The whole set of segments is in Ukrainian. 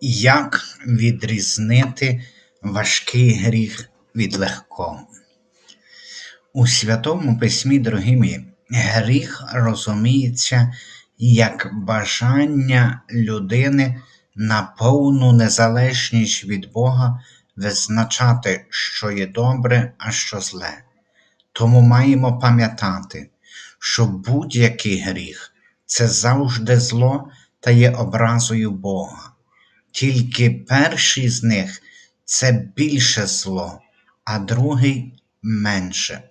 Як відрізнити важкий гріх від легкого? У Святому Письмі, дорогі мої, гріх розуміється як бажання людини на повну незалежність від Бога визначати, що є добре, а що зле. Тому маємо пам'ятати, що будь-який гріх це завжди зло та є образою Бога. Тільки перший з них це більше зло, а другий менше.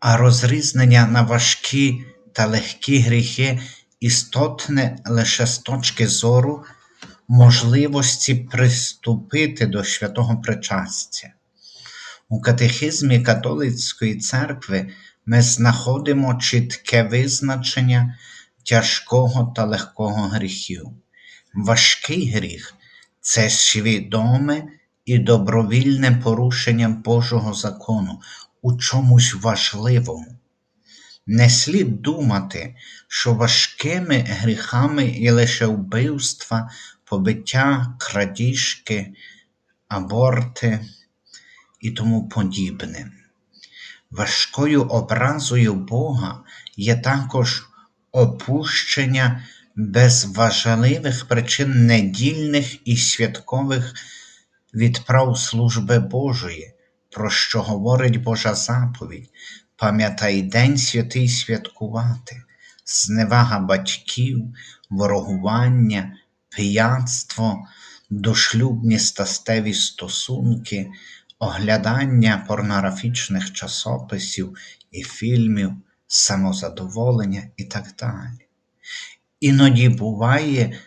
А розрізнення на важкі та легкі гріхи істотне лише з точки зору можливості приступити до святого причастя. У катехизмі католицької церкви ми знаходимо чітке визначення тяжкого та легкого гріхів. Важкий гріх це свідоме і добровільне порушення Божого закону у чомусь важливому. Не слід думати, що важкими гріхами є лише вбивства, побиття, крадіжки, аборти і тому подібне. Важкою образою Бога є також опущення без важливих причин недільних і святкових відправ служби Божої, про що говорить Божа заповідь, пам'ятай день святий святкувати, зневага батьків, ворогування, пияцтво, дошлюбні стастеві стосунки, оглядання порнографічних часописів і фільмів, самозадоволення і так далі. Іноді буває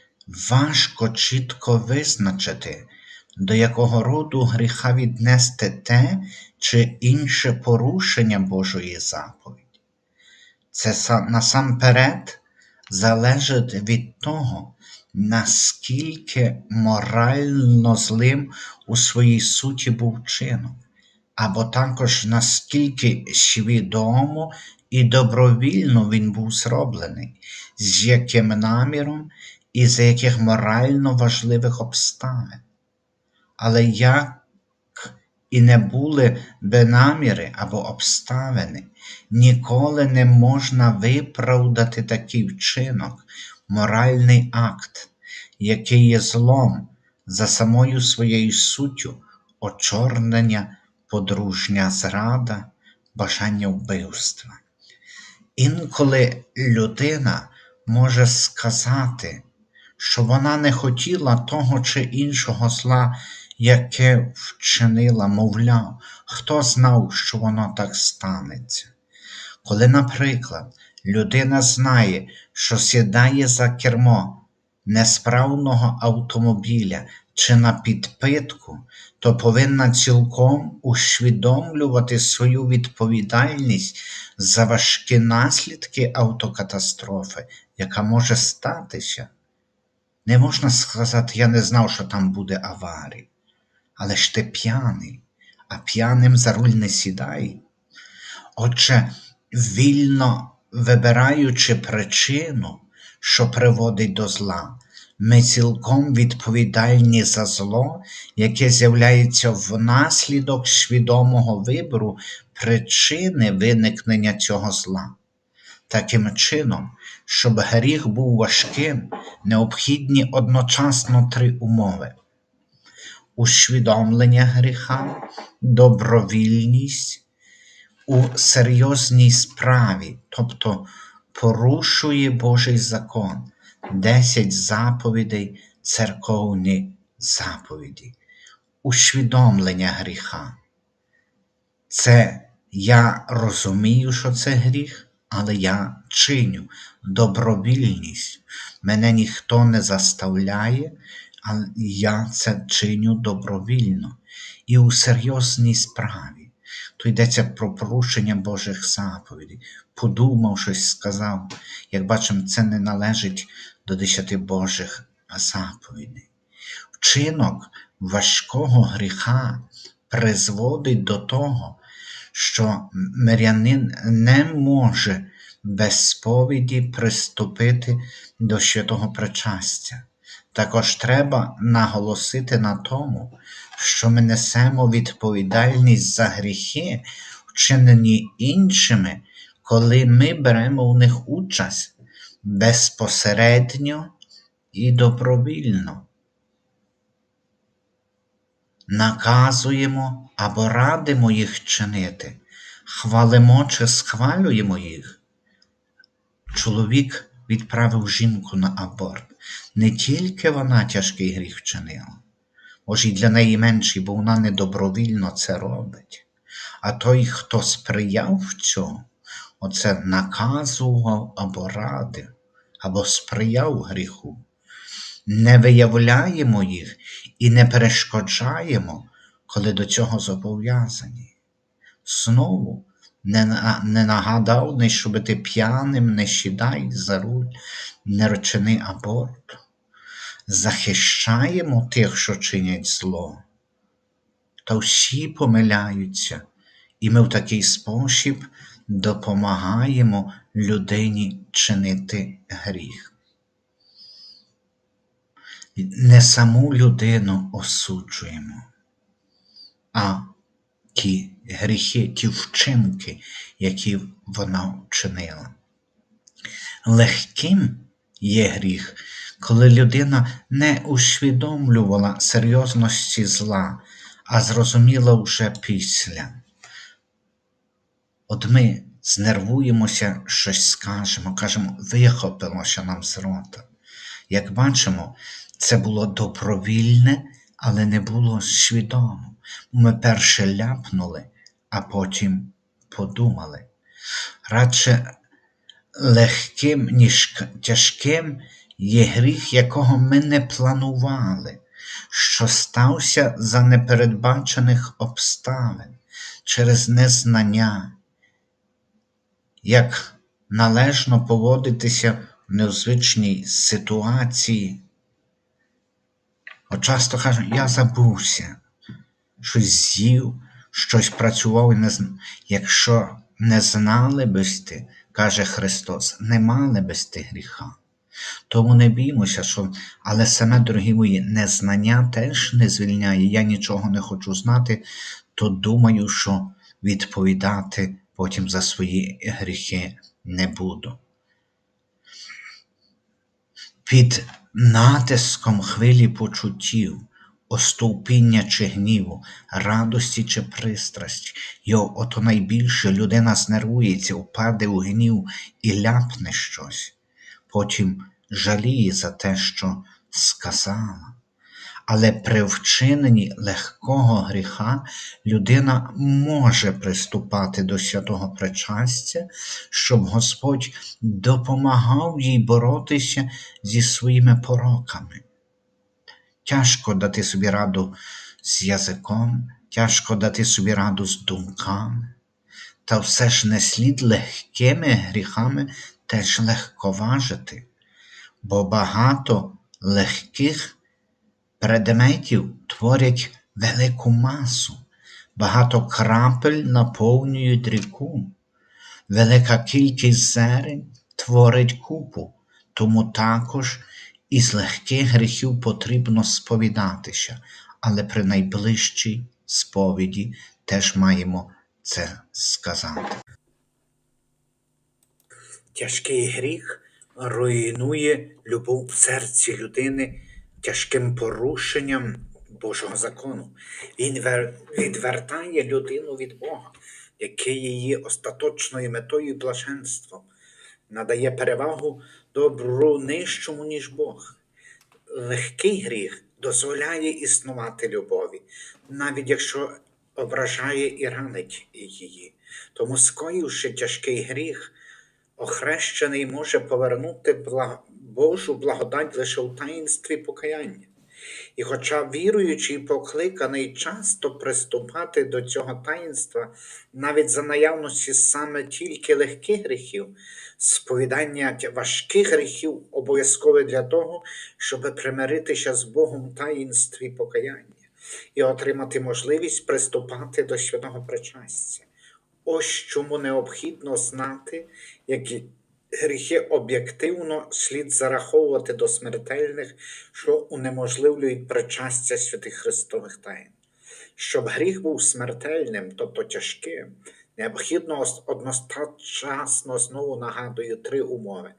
важко чітко визначити, до якого роду гріха віднести те чи інше порушення Божої заповіді. Це насамперед залежить від того, наскільки морально злим у своїй суті був чинок, або також наскільки свідомо і добровільно він був зроблений, з яким наміром і за яких морально важливих обставин. Але як і не були би наміри або обставини, ніколи не можна виправдати такий вчинок, моральний акт, який є злом за самою своєю суттю, очорнення, подружня зрада, бажання вбивства. Інколи людина може сказати, що вона не хотіла того чи іншого зла, яке вчинила, мовляв, хто знав, що воно так станеться. Коли, наприклад, людина знає, що сідає за кермо несправного автомобіля чи на підпитку, то повинна цілком усвідомлювати свою відповідальність за важкі наслідки автокатастрофи, яка може статися. Не можна сказати, я не знав, що там буде аварія. Але ж ти п'яний, а п'яним за руль не сідай. Отже, вільно вибираючи причину, що приводить до зла, ми цілком відповідальні за зло, яке з'являється внаслідок свідомого вибору причини виникнення цього зла. Таким чином, щоб гріх був важким, необхідні одночасно три умови: усвідомлення гріха, добровільність у серйозній справі, тобто порушує Божий закон, десять заповідей, церковні заповіді, усвідомлення гріха. Це я розумію, що це гріх, але я чиню добровільність. Мене ніхто не заставляє, але я це чиню добровільно і у серйозній справі. То йдеться про порушення Божих заповідей. Подумав, щось сказав. Як бачимо, це не належить до десяти Божих заповідей. Вчинок важкого гріха призводить до того, що мирянин не може без сповіді приступити до святого причастя. Також треба наголосити на тому, що ми несемо відповідальність за гріхи, вчинені іншими, коли ми беремо у них участь безпосередньо і добровільно. Наказуємо або радимо їх чинити, хвалимо чи схвалюємо їх. Чоловік відправив жінку на аборт. Не тільки вона тяжкий гріх вчинила, може й для неї менший, бо вона недобровільно це робить. А той, хто сприяв цьому, оце наказував або радив, або сприяв гріху. Не виявляємо їх і не перешкоджаємо, коли до цього зобов'язані. Знову не, не нагадав, не щоб ти п'яним, не сідай за руль, не чини аборт. Захищаємо тих, що чинять зло. Та всі помиляються, і ми в такий спосіб допомагаємо людині чинити гріх. Не саму людину осуджуємо, а ті гріхи, ті вчинки, які вона вчинила. Легким є гріх, коли людина не усвідомлювала серйозності зла, а зрозуміла вже після. От ми знервуємося, щось скажемо, кажемо, вихопилося нам з рота. Як бачимо, це було добровільне, але не було свідомо. Ми перше ляпнули, а потім подумали. Радше легким, ніж тяжким є гріх, якого ми не планували, що стався за непередбачених обставин через незнання, як належно поводитися в незвичній ситуації. От часто кажуть, я забувся, щось з'їв, щось працював і не зн... Якщо не знали без ти, каже Христос, не мали без ти гріха. Тому не біймося, що, але саме, дорогі мої, незнання теж не звільняє. Я нічого не хочу знати, то думаю, що відповідати потім за свої гріхи не буду. Під натиском хвилі почуттів, остовпіння чи гніву, радості чи пристрасті, його ото найбільше людина знервується, впаде у гнів і ляпне щось, потім жаліє за те, що сказала. Але при вчиненні легкого гріха людина може приступати до святого причастя, щоб Господь допомагав їй боротися зі своїми пороками. Тяжко дати собі раду з язиком, тяжко дати собі раду з думками, та все ж не слід легкими гріхами теж легковажити, бо багато легких предметів творять велику масу, багато крапель наповнюють ріку, велика кількість зерень творить купу, тому також із легких гріхів потрібно сповідатися, але при найближчій сповіді теж маємо це сказати. Тяжкий гріх руйнує любов в серці людини тяжким порушенням Божого закону. Він відвертає людину від Бога, який її остаточною метою і блаженством, надає перевагу добру нижчому, ніж Бог. Легкий гріх дозволяє існувати любові, навіть якщо ображає і ранить її. Тому, скоївши тяжкий гріх, охрещений може повернути Божу благодать лише у таїнстві покаяння. І хоча віруючий покликаний часто приступати до цього таїнства, навіть за наявності саме тільки легких гріхів, сповідання важких гріхів обов'язкове для того, щоб примиритися з Богом в таїнстві покаяння і отримати можливість приступати до святого причастя. Ось чому необхідно знати, як, гріхи об'єктивно слід зараховувати до смертельних, що унеможливлюють причастя святих Христових таїн. Щоб гріх був смертельним, тобто тяжким, необхідно ос- одночасно знову нагадую три умови.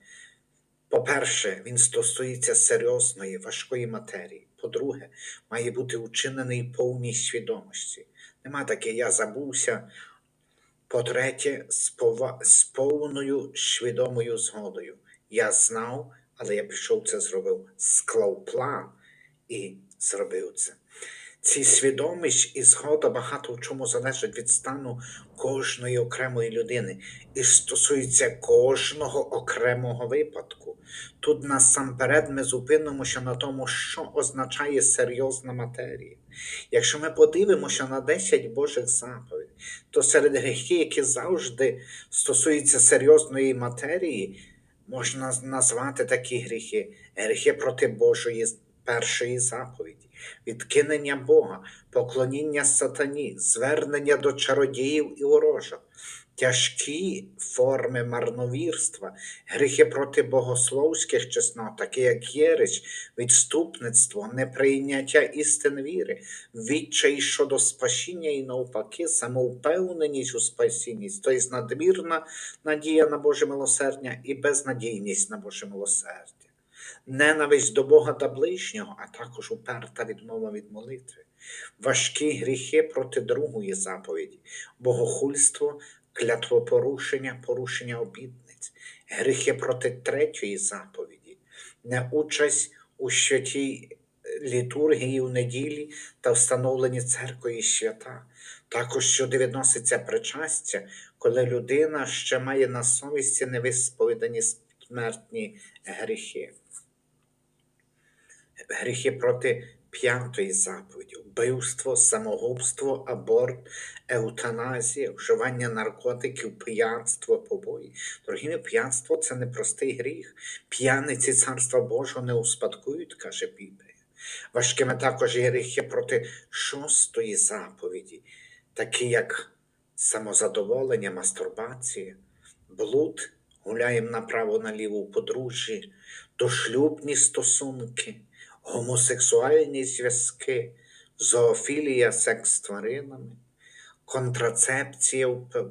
По-перше, він стосується серйозної, важкої матерії. По-друге, має бути учинений повній свідомості. Нема таке я забувся. По-третє, з, повною свідомою згодою. Я знав, але я пішов це зробив, склав план і зробив це. Ці свідомість і згода багато в чому залежать від стану кожної окремої людини і стосується кожного окремого випадку. Тут насамперед ми зупинимося на тому, що означає серйозна матерія. Якщо ми подивимося на 10 Божих заповідей, то серед гріхів, які завжди стосуються серйозної матерії, можна назвати такі гріхи: гріхи проти Божої першої заповіді, відкинення Бога, поклоніння сатані, звернення до чародіїв і ворожок, тяжкі форми марновірства, гріхи проти богословських чеснот, такі як єресь, відступництво, неприйняття істин віри, відчай щодо спасіння і навпаки, самовпевненість у спасінність, тобто надмірна надія на Боже милосердя і безнадійність на Боже милосердя. Ненависть до Бога та ближнього, а також уперта відмова від молитви, важкі гріхи проти другої заповіді, богохульство, клятвопорушення, порушення обітниць, гріхи проти третьої заповіді, неучасть у святій літургії в неділі та встановлені церквою свята. Також сюди відноситься причастя, коли людина ще має на совісті невисповідані смертні гріхи гріхи проти п'ятої заповіді, вбивство, самогубство, аборт, еутаназія, вживання наркотиків, п'янство, побої. Дорогі, п'янство це не простий гріх. П'яниці царства Божого не успадкують, каже Біблія. Важкими також є гріхи проти шостої заповіді, такі як самозадоволення, мастурбація, блуд, гуляємо направо-наліво у подружжі, дошлюбні стосунки, гомосексуальні зв'язки, зоофілія секс з тваринами, контрацепція в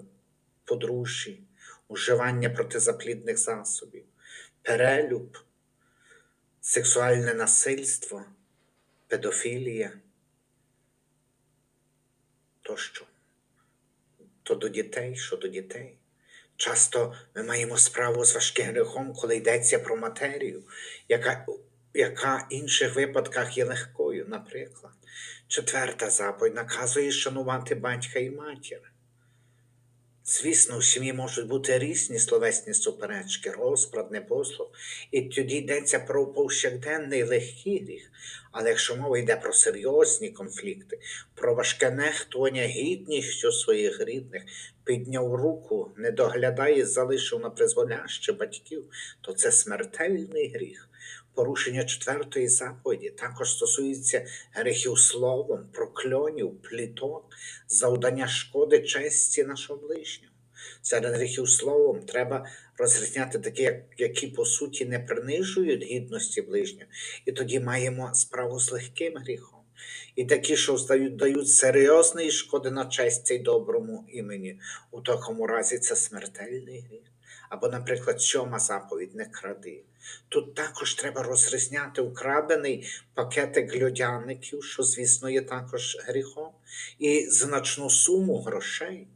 подружжі, уживання протизаплідних засобів, перелюб, сексуальне насильство, педофілія тощо. То до дітей, що до дітей. Часто ми маємо справу з важким гріхом, коли йдеться про матерію, яка, яка в інших випадках є легкою. Наприклад, четверта заповідь наказує шанувати батька і матір. Звісно, в сім'ї можуть бути різні словесні суперечки, розпрад, непослух, і тоді йдеться про повсякденний легкий гріх. Але якщо мова йде про серйозні конфлікти, про важке нехтування гідністю своїх рідних, підняв руку, не доглядає, залишив на призволяще батьків, то це смертельний гріх. Порушення четвертої заповіді також стосується гріхів словом, прокльонів, пліток, завдання шкоди честі нашого ближнього. Серед гріхів словом треба розрізняти такі, які по суті не принижують гідності ближнього, і тоді маємо справу з легким гріхом. І такі, що здають, дають серйозної шкоди на честі й доброму імені. У такому разі це смертельний гріх. Або, наприклад, сьома заповідь не кради. Тут також треба розрізняти украдений пакетик льодяників, що, звісно, є також гріхом, і значну суму грошей.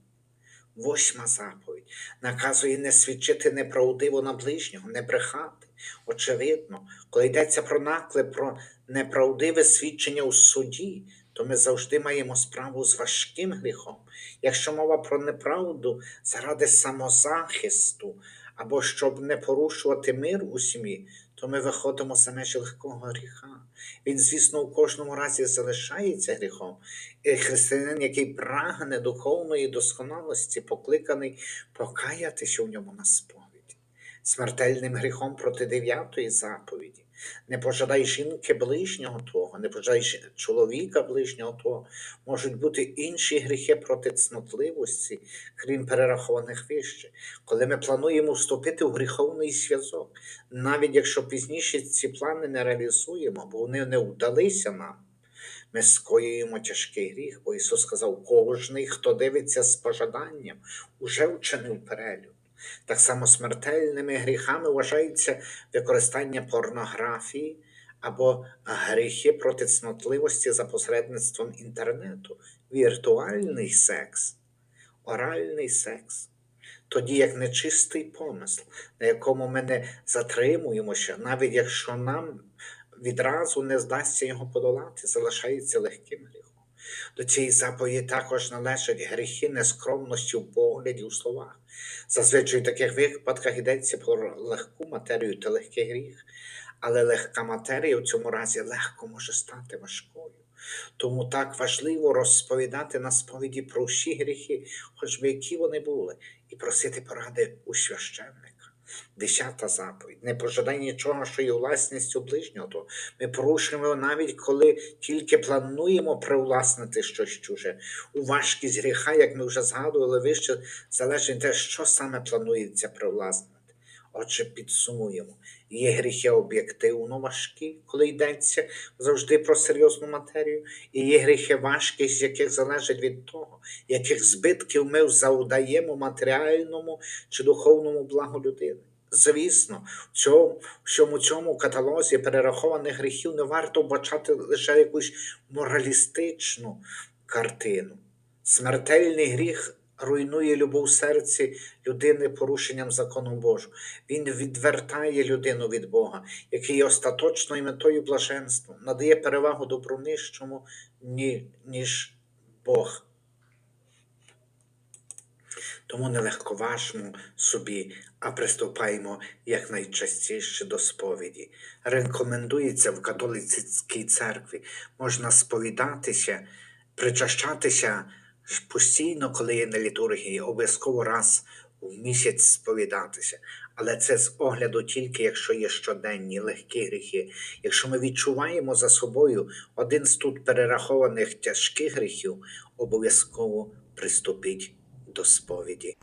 Восьма заповідь наказує не свідчити неправдиво на ближнього, не брехати. Очевидно, коли йдеться про наклеп, про неправдиве свідчення у суді, то ми завжди маємо справу з важким гріхом. Якщо мова про неправду заради самозахисту або щоб не порушувати мир у сім'ї, то ми виходимо за межі легкого гріха. Він, звісно, у кожному разі залишається гріхом. І християнин, який прагне духовної досконалості, покликаний покаятися в ньому на сповіді. Смертельним гріхом проти дев'ятої заповіді Не пожадай жінки ближнього того, не пожадай чоловіка ближнього того. Можуть бути інші гріхи проти цнотливості, крім перерахованих вище. Коли ми плануємо вступити в гріховний зв'язок, навіть якщо пізніше ці плани не реалізуємо, бо вони не вдалися нам, ми скоюємо тяжкий гріх, бо Ісус сказав, кожний, хто дивиться з пожаданням, уже вчинив перелюб. Так само смертельними гріхами вважаються використання порнографії або гріхи проти цнотливості за посередництвом інтернету, віртуальний секс, оральний секс. Тоді як нечистий помисл, на якому ми не затримуємося, навіть якщо нам відразу не здасться його подолати, залишається легким гріхом. До цієї заповіді також належать гріхи нескромності в погляді у словах. Зазвичай в таких випадках йдеться про легку матерію та легкий гріх, але легка матерія в цьому разі легко може стати важкою. Тому так важливо розповідати на сповіді про всі гріхи, хоч би які вони були, і просити поради у священника. Десята заповідь. Не пожадай нічого, що є власністю ближнього. То ми порушуємо навіть коли тільки плануємо привласнити щось чуже. У важкість гріха, як ми вже згадували вище, залежить те, що саме планується привласнити. Отже, підсумуємо. Є гріхи об'єктивно важкі, коли йдеться завжди про серйозну матерію, і є гріхи важкі, з яких залежить від того, яких збитків ми завдаємо матеріальному чи духовному благу людини. Звісно, в цьому, всьому цьому каталозі перерахованих гріхів не варто вбачати лише якусь моралістичну картину. Смертельний гріх руйнує любов серці людини порушенням закону Божого. Він відвертає людину від Бога, який є остаточною метою блаженства, надає перевагу добру ніж Бог. Тому не легковажмо собі, а приступаємо якнайчастіше до сповіді. Рекомендується в католицькій церкві, можна сповідатися, причащатися постійно, коли є на літургії, обов'язково раз в місяць сповідатися. Але це з огляду тільки, якщо є щоденні легкі гріхи. Якщо ми відчуваємо за собою один з тут перерахованих тяжких гріхів, обов'язково приступіть до сповіді.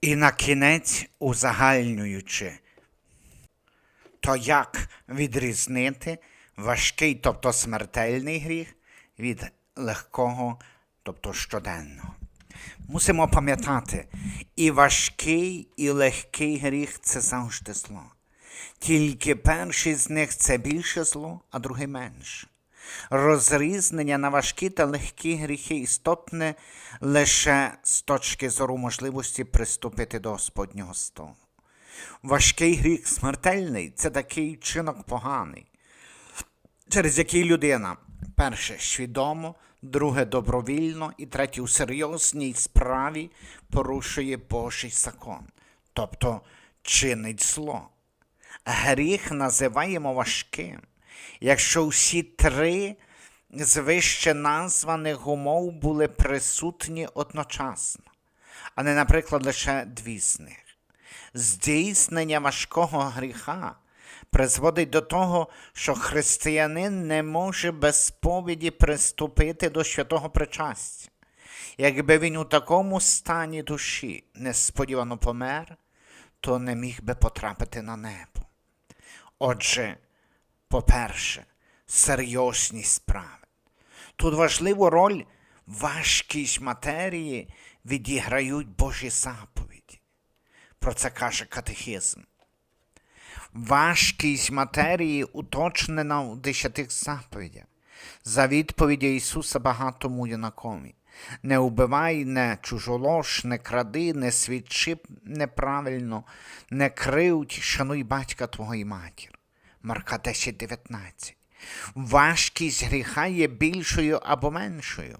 І на кінець узагальнюючи, то як відрізнити важкий, тобто смертельний гріх, від легкого, тобто щоденного? Мусимо пам'ятати, і важкий, і легкий гріх це завжди зло. Тільки перший з них це більше зло, а другий менше. Розрізнення на важкі та легкі гріхи істотне лише з точки зору можливості приступити до Господнього столу. Важкий гріх смертельний це такий чинок поганий, через який людина перше свідомо, друге добровільно і третє у серйозній справі порушує Божий закон, тобто чинить зло. Гріх називаємо важким, якщо всі три з вище названих умов були присутні одночасно, а не, наприклад, лише дві з них. Здійснення важкого гріха призводить до того, що християнин не може без сповіді приступити до святого причастя. Якби він у такому стані душі несподівано помер, то не міг би потрапити на небо. Отже, по-перше, серйозність справи. Тут важливу роль важкість матерії відіграють Божі заповіді. Про це каже катехизм. Важкість матерії уточнена у десятих заповідях. За відповіді Ісуса багатому юнакові. Не убивай, не чужолош, не кради, не свідчи неправильно, не кривдь, шануй батька твого і матір. Марка 10.19. Важкість гріха є більшою або меншою.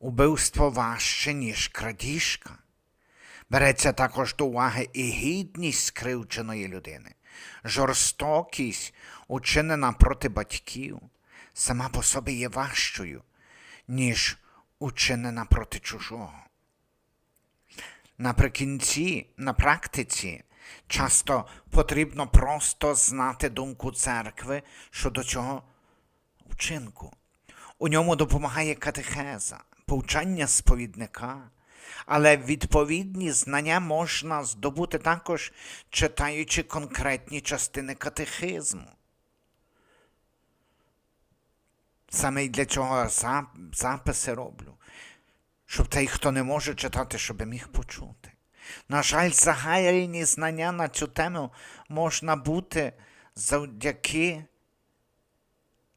Убивство важче, ніж крадіжка. Береться також до уваги і гідність скривдженої людини, жорстокість, учинена проти батьків, сама по собі є важчою, ніж учинена проти чужого. Наприкінці, на практиці, Часто потрібно просто знати думку церкви щодо цього вчинку. У ньому допомагає катехеза, повчання сповідника, але відповідні знання можна здобути також читаючи конкретні частини катехизму. Саме й для цього записи роблю, щоб той, хто не може читати, щоб міг почути. На жаль, загальні знання на цю тему можна бути завдяки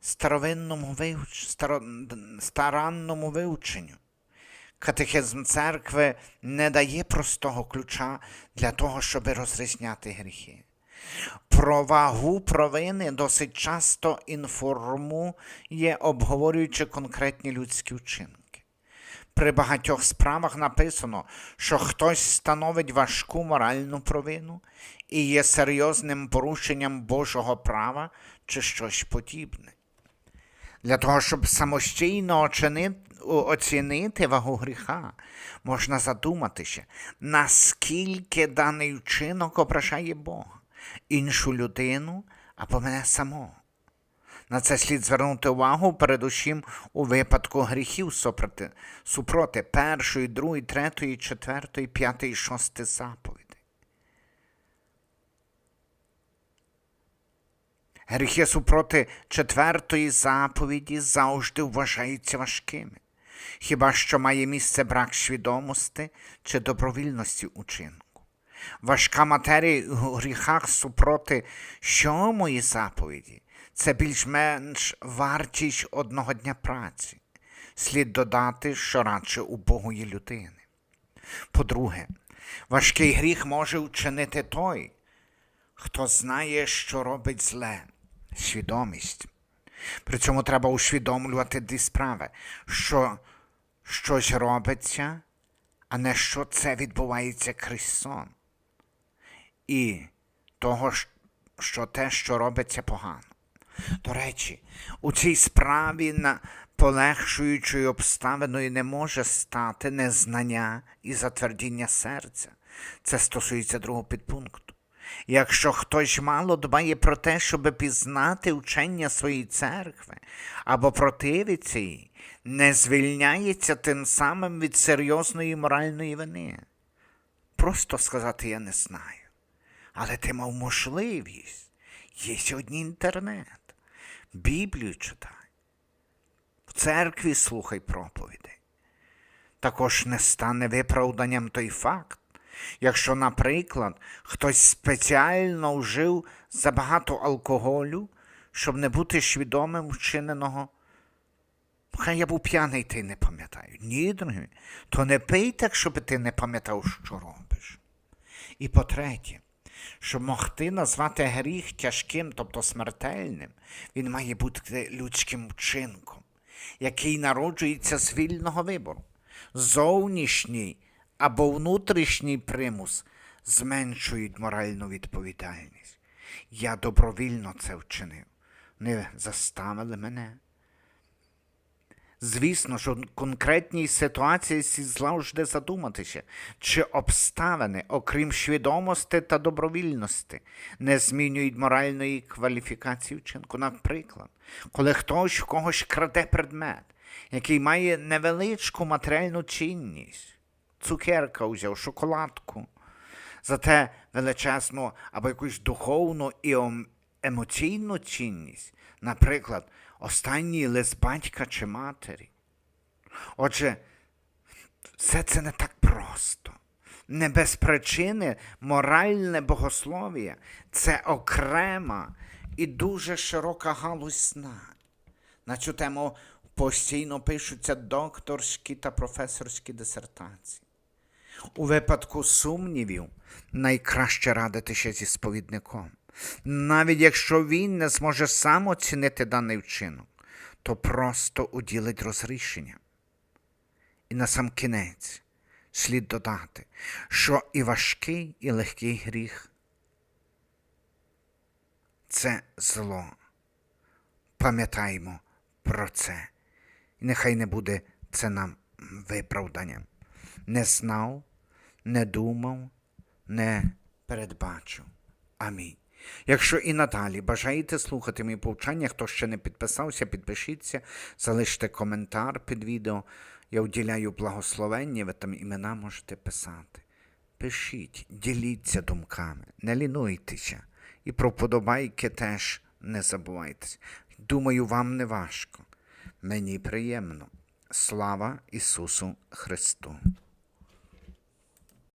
старовинному вивч... старо... старанному вивченню. Катехизм церкви не дає простого ключа для того, щоб розрізняти гріхи. Про вагу провини досить часто інформує, обговорюючи конкретні людські вчинки. При багатьох справах написано, що хтось становить важку моральну провину і є серйозним порушенням Божого права чи щось подібне. Для того, щоб самостійно очини- о- оцінити вагу гріха, можна задуматися, наскільки даний вчинок ображає Бога, іншу людину або мене самого. На це слід звернути увагу передусім у випадку гріхів супроти, супроти першої, другої, третьої, четвертої, п'ятої, шостої заповіді. Гріхи супроти четвертої заповіді завжди вважаються важкими, хіба що має місце брак свідомості чи добровільності учинку. Важка матерія у гріхах супроти сьомої заповіді це більш-менш вартість одного дня праці. Слід додати, що радше убогої людини. По-друге, важкий гріх може вчинити той, хто знає, що робить зле, свідомість. При цьому треба усвідомлювати дві справи, що щось робиться, а не що це відбувається крізь сон. І того, що те, що робиться погано. До речі, у цій справі на полегшуючою обставиною не може стати незнання і затвердіння серця. Це стосується другого підпункту. Якщо хтось мало дбає про те, щоб пізнати учення своєї церкви або противиться їй, не звільняється тим самим від серйозної моральної вини. Просто сказати я не знаю. Але ти мав можливість. Є сьогодні інтернет. Біблію читай. В церкві слухай проповідей. Також не стане виправданням той факт, якщо, наприклад, хтось спеціально вжив забагато алкоголю, щоб не бути свідомим вчиненого. Хай я був п'яний, ти не пам'ятаю. Ні, дорогі, то не пий так, щоб ти не пам'ятав, що робиш. І по-третє, щоб могти назвати гріх тяжким, тобто смертельним, він має бути людським вчинком, який народжується з вільного вибору. Зовнішній або внутрішній примус зменшують моральну відповідальність. Я добровільно це вчинив. Не заставили мене. Звісно, що в конкретній ситуації слід завжди задуматися, чи обставини, окрім свідомості та добровільності, не змінюють моральної кваліфікації вчинку. Наприклад, коли хтось в когось краде предмет, який має невеличку матеріальну цінність, цукерка взяв, шоколадку, зате величезну або якусь духовну і емоційну цінність, наприклад, останній лист батька чи матері. Отже, все це не так просто. Не без причини моральне богослов'я це окрема і дуже широка галузь знань. На цю тему постійно пишуться докторські та професорські дисертації. У випадку сумнівів найкраще радитися зі сповідником. Навіть якщо він не зможе сам оцінити даний вчинок, то просто уділить розрішення. І на сам кінець слід додати, що і важкий, і легкий гріх це зло. Пам'ятаймо про це. І нехай не буде це нам виправданням. Не знав, не думав, не передбачу. Амінь. Якщо і надалі бажаєте слухати мої повчання, хто ще не підписався, підпишіться, залиште коментар під відео. Я уділяю благословення, ви там імена можете писати. Пишіть, діліться думками, не лінуйтеся. І про подобайки теж не забувайтеся. Думаю, вам не важко. Мені приємно. Слава Ісусу Христу!